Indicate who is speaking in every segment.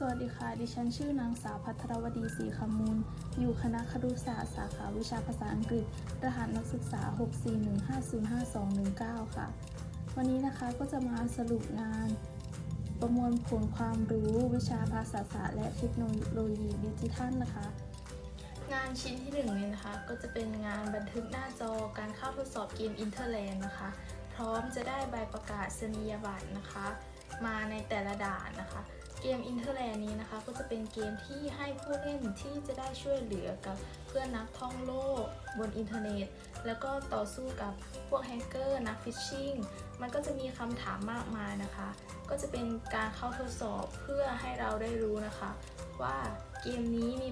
Speaker 1: สวัสดีค่ะ ดิฉันชื่อนางสาวพัทรวดีศรีคำมูล อยู่คณะครุศาสตร์สาขาวิชาภาษาอังกฤษ รหัสนักศึกษา 641505219 ค่ะ วันนี้นะคะก็จะมาสรุปงาน ประมวลผลความรู้วิชาภาษาศาสตร์และเทคโนโลยีดิจิทัลนะคะ
Speaker 2: งานชิ้นที่หนึ่งเนี่ยนะคะ ก็จะเป็นงานบันทึกหน้าจอการเข้าทดสอบเกมอินเทอร์แลนด์นะคะ พร้อมจะได้ใบประกาศนียบัตรนะคะ มาในแต่ละด่านนะคะ เกมอินเทอร์แลนด์นี้นะคะ ก็จะเป็นเกมที่ให้ผู้เล่นที่จะได้ช่วยเหลือกับเพื่อนนักท่องโลกบนอินเทอร์เน็ต แล้วก็ต่อสู้กับพวกแฮกเกอร์นักฟิชชิงมันก็จะมีคำถามมากมายนะคะ ก็จะเป็นการเข้าทดสอบเพื่อให้เราได้รู้นะคะ ว่าเกมนี้มี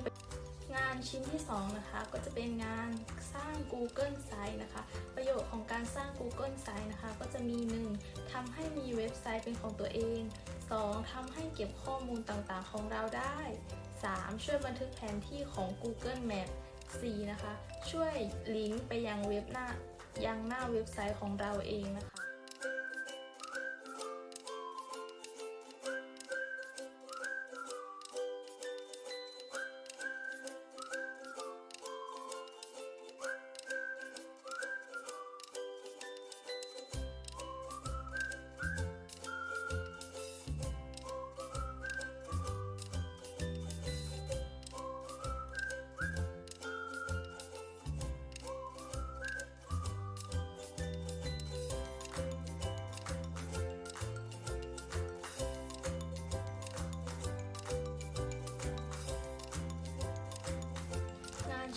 Speaker 2: งานชิ้นที่ 2 นะคะ ก็จะเป็นงานสร้าง Google Site นะคะ ประโยชน์ของการสร้าง Google Site นะคะ ก็จะมี 1. ทำให้มีเว็บไซต์เป็นของตัวเอง 2. ทำให้เก็บข้อมูลต่างๆของเราได้ 3. ช่วยบันทึกแผนที่ของ Google Map 4. นะคะ ช่วยลิงก์ไปยังเว็บหน้ายังหน้าเว็บไซต์ของเราเองนะคะ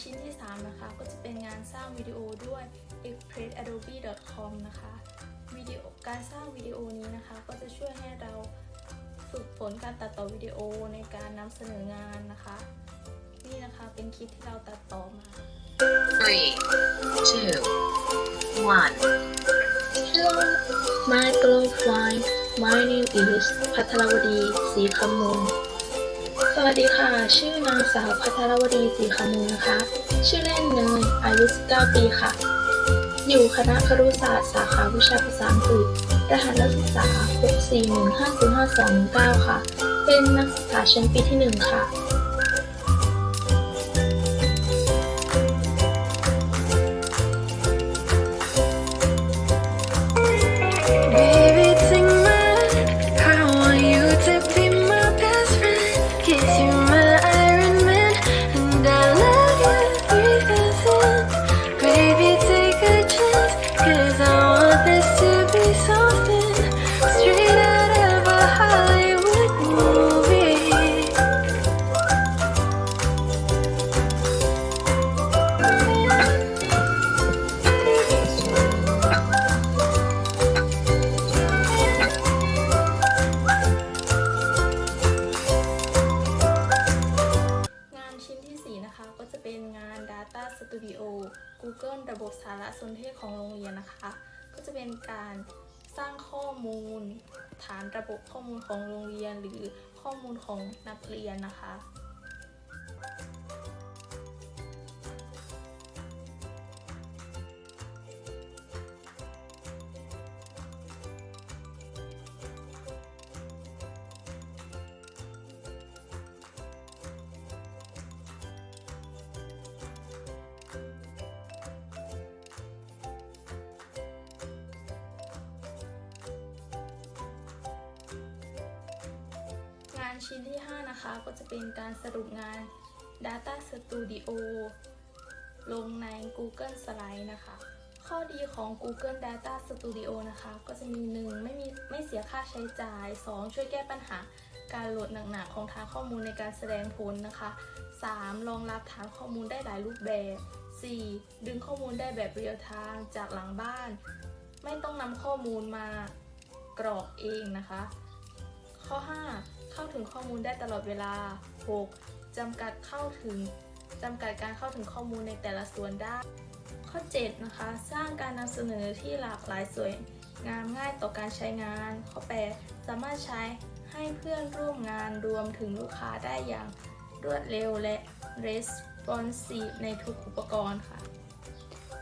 Speaker 2: ชิ้นที่ 3 นะคะ ก็จะเป็นงานสร้างวิดีโอด้วย expressadobe.com นะคะวิดีโอการสร้างวิดีโอนี้นะคะ ก็จะช่วยให้เราฝึกฝนการตัดต่อวิดีโอในการนำเสนองานนะคะ นี่นะคะเป็นคลิปที่เราตัดต่อมา
Speaker 3: Three, two, one.
Speaker 1: Hello my girlfriend my name is พัทรวดีศรีคำมูลส วัสดีค่ะ ชื่อนางสาวพัทรวดีศรีขมูลนะคะ ชื่อเล่นเนยอายุ 19 ปีค่ะ อยู่คณะครุศาสตร์สาขาวิชาภาษาอังกฤษ รหัสนักศึกษา 6415052 9 ค่ะ เป็นนักศึกษาชั้นปีที่ 1 ค่ะ
Speaker 2: Data Studio Google ระบบสารสนเทศของโรงเรียนนะคะ ก็จะเป็นการสร้างข้อมูล ฐานระบบข้อมูลของโรงเรียน หรือข้อมูลของนักเรียนนะคะ ชิ้นที่ 5 นะคะ ก็จะเป็นการสรุปงาน Data Studio ลงใน Google Slide นะคะ ข้อดีของ Google Data Studio นะคะ ก็จะมี 1 ไม่มีไม่เสียค่าใช้จ่าย 2 ช่วยแก้ปัญหาการโหลดหนักๆของฐานข้อมูลในการแสดงผลนะคะ 3. รองรับฐานข้อมูลได้หลายรูปแบบ 4. ดึงข้อมูลได้แบบเรียลไทม์จากหลังบ้าน ไม่ต้องนำข้อมูลมากรอกเองนะคะ ข้อ 5 เข้าถึงข้อมูลได้ตลอดเวลา 6. จำกัดเข้าถึงจำกัดการเข้าถึงข้อมูลในแต่ละส่วนได้ ข้อ 7 นะคะ สร้างการนำเสนอที่หลากหลายสวยงามง่ายต่อการใช้งาน ข้อ 8 สามารถใช้ให้เพื่อนร่วมงานรวมถึงลูกค้าได้อย่างรวดเร็วและ responsive ในทุกอุปกรณ์ค่ะ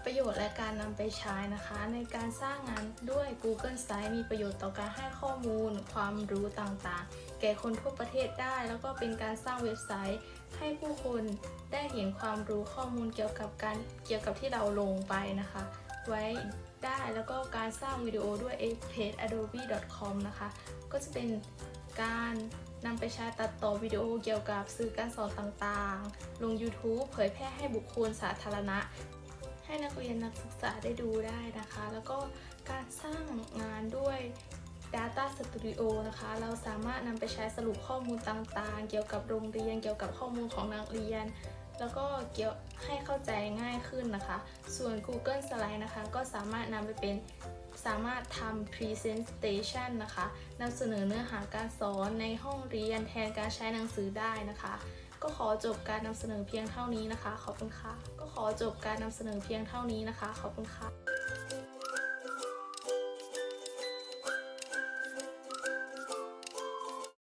Speaker 2: ประโยชน์และการนำไปใช้นะคะ ในการสร้างงานด้วย Google Sites มีประโยชน์ต่อการให้ข้อมูล ความรู้ต่างๆ แก่คนทั่วประเทศได้ แล้วก็เป็นการสร้างเว็บไซต์ ให้ผู้คนได้เห็นความรู้ข้อมูลเกี่ยวกับการเกี่ยวกับที่เราลงไปนะคะ ไว้ได้แล้วก็การสร้างวิดีโอด้วย เพจ adobe.com นะคะ ก็จะเป็นการนำไปใช้ตัดต่อวิดีโอเกี่ยวกับสื่อการสอนต่างๆ ลง YouTube เผยแพร่ให้บุคคลสาธารณะ ให้นักเรียนนักศึกษาได้ดูได้นะคะ แล้วก็การสร้างงานด้วย Data Studio นะคะ เราสามารถนำไปใช้สรุปข้อมูลต่างๆ เกี่ยวกับโรงเรียน เกี่ยวกับข้อมูลของนักเรียน แล้วก็เกี่ยวให้เข้าใจง่ายขึ้นนะคะ ส่วน Google Slide นะคะ ก็สามารถนำไปเป็นสามารถทำ Presentation นะคะนำเสนอเนื้อหาการสอนในห้องเรียนแทนการใช้หนังสือได้นะคะ ก็ขอจบการนำเสนอเพียงเท่านี้นะคะ ขอบคุณค่ะ ก็ขอจบการนำเสนอเพียงเท่านี้นะคะ ขอบคุณค่ะ